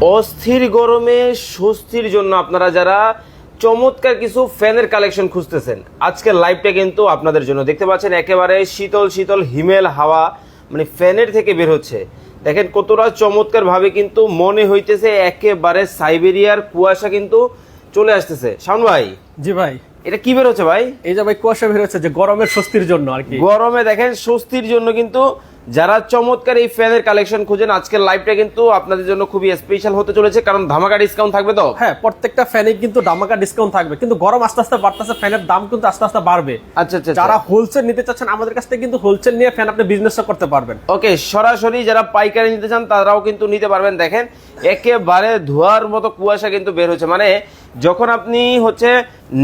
অস্থির গরমে স্বস্তির জন্য আপনারা যারা চমৎকার কিছু ফ্যানের কালেকশন খুঁজতেছেন আজকের লাইভটা কিন্তু আপনাদের জন্য। দেখতে পাচ্ছেন একেবারে শীতল শীতল হিমেল হাওয়া মানে ফ্যানের থেকে বের হচ্ছে। দেখেন কতটা চমৎকার ভাবে কিন্তু মনে হইতেছে একেবারে সাইবেরিয়ার কুয়াশা কিন্তু চলে আসতেছে। শাওন ভাই? জি ভাই। এটা কি বের হচ্ছে ভাই? এই যে ভাই কুয়াশা বের হচ্ছে যে গরমের স্বস্তির জন্য আর কি। গরমে দেখেন স্বস্তির জন্য কিন্তু যারা চমৎকার এই ফ্যানের কালেকশন খুঁজেন আজকের লাইভটা কিন্তু আপনাদের জন্য খুবই স্পেশাল হতে চলেছে কারণ ধামাকা ডিসকাউন্ট থাকবে তো? হ্যাঁ প্রত্যেকটা ফ্যানে কিন্তু ধামাকা ডিসকাউন্ট থাকবে কিন্তু গরম আস্তে আস্তে বাড়তেছে ফ্যানের দাম কিন্তু আস্তে আস্তে বাড়বে। আচ্ছা আচ্ছা যারা হোলসেল নিতে চাচ্ছেন আমাদের কাছ থেকে কিন্তু হোলসেল নিয়ে ফ্যান আপনি বিজনেস করতে পারবেন। ওকে সরাসরি যারা পাইকারি নিতে চান তারাও কিন্তু নিতে পারবেন দেখেন একেবারে ধোয়ার মতো কুয়াশা কিন্তু বের হচ্ছে মানে যখন আপনি হচ্ছে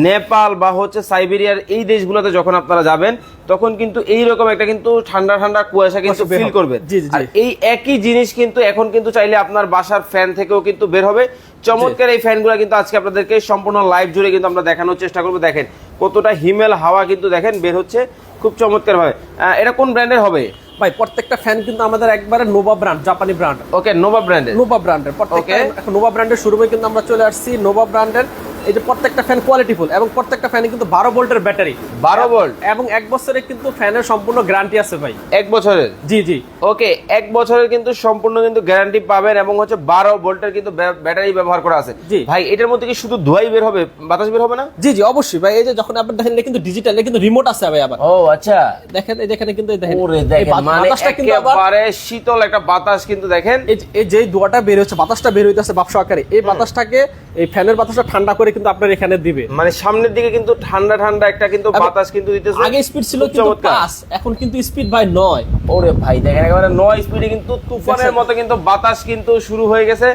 নেপাল বা হচ্ছে সাইবেরিয়ার এই দেশগুলোতে যখন আপনারা যাবেন তখন কিন্তু এই রকম একটা কিন্তু ঠান্ডা ঠান্ডা কুয়াশা কিন্তু ফিল। করবেন। আর এই একই জিনিস কিন্তু এখন কিন্তু চাইলে আপনার বাসার ফ্যান থেকেও কিন্তু বের হবে। চমৎকার এই ফ্যানগুলো কিন্তু আজকে আপনাদেরকে সম্পূর্ণ লাইভ জুড়ে কিন্তু আমরা দেখানোর চেষ্টা করব। দেখেন কতটা হিমেল হাওয়া কিন্তু দেখেন বের হচ্ছে। খুব চমৎকার ভাবে এটা কোন ব্র্যান্ডের হবে? ভাই প্রত্যেকটা ফ্যান কিন্তু আমাদের একবারে নোভা ব্র্যান্ড জাপানি ব্র্যান্ড ওকে নোভা ব্র্যান্ডের নোভা ব্র্যান্ডের প্রত্যেকটা. এখন নোভা ব্র্যান্ডের শোরুমে কিন্তু আমরা চলে আসছি নোভা ব্র্যান্ডের এই যে প্রত্যেকটা ফ্যান কোয়ালিটিফুল এবং প্রত্যেকটা ফ্যানে কিন্তু বারো ভোল্টের ব্যাটারি 12 ভোল্ট এবং এক বছরের কিন্তু ফ্যানের সম্পূর্ণ গ্যারান্টি আছে ভাই। এক বছরের? জি জি। ওকে এক বছরের কিন্তু সম্পূর্ণ কিন্তু গ্যারান্টি পাবেন এবং হচ্ছে বারো ভোল্টের কিন্তু ব্যাটারি ব্যবহার করা আছে। জি। ভাই এটার মধ্যে কি শুধু ধোয়াই বের হবে? বাতাস বের হবে না? জি জি অবশ্যই। ভাই এই যে যখন আপনি দেখেন কিন্তু ডিজিটাল কিন্তু রিমোট আছে ভাই আবার। ও আচ্ছা। দেখেন এই দেখেন কিন্তু দেখেন। ওরে দেখেন মানে বাতাসটা কিন্তু আবার একেবারে শীতল একটা বাতাস কিন্তু দেখেন। এই যে- দোয়াটা বের হচ্ছে বাতাসটা বের হইতেছে বাপসা আকারে এই বাতাসটাকে এই ফ্যানের বাতাসটা ঠান্ডা করে কিন্তু আপনার এখানে দিবে। মানে সামনের দিকে কিন্তু ঠান্ডা ঠান্ডা একটা কিন্তু বাতাস কিন্তু দিতেছে। আগে স্পিড ছিল কিন্তু পাস এখন কিন্তু স্পিড ভাই নয়। ওরে ভাই দেখেন একেবারে নয় স্পিডে কিন্তু তুফানের মতো কিন্তু বাতাস কিন্তু শুরু হয়ে গেছে।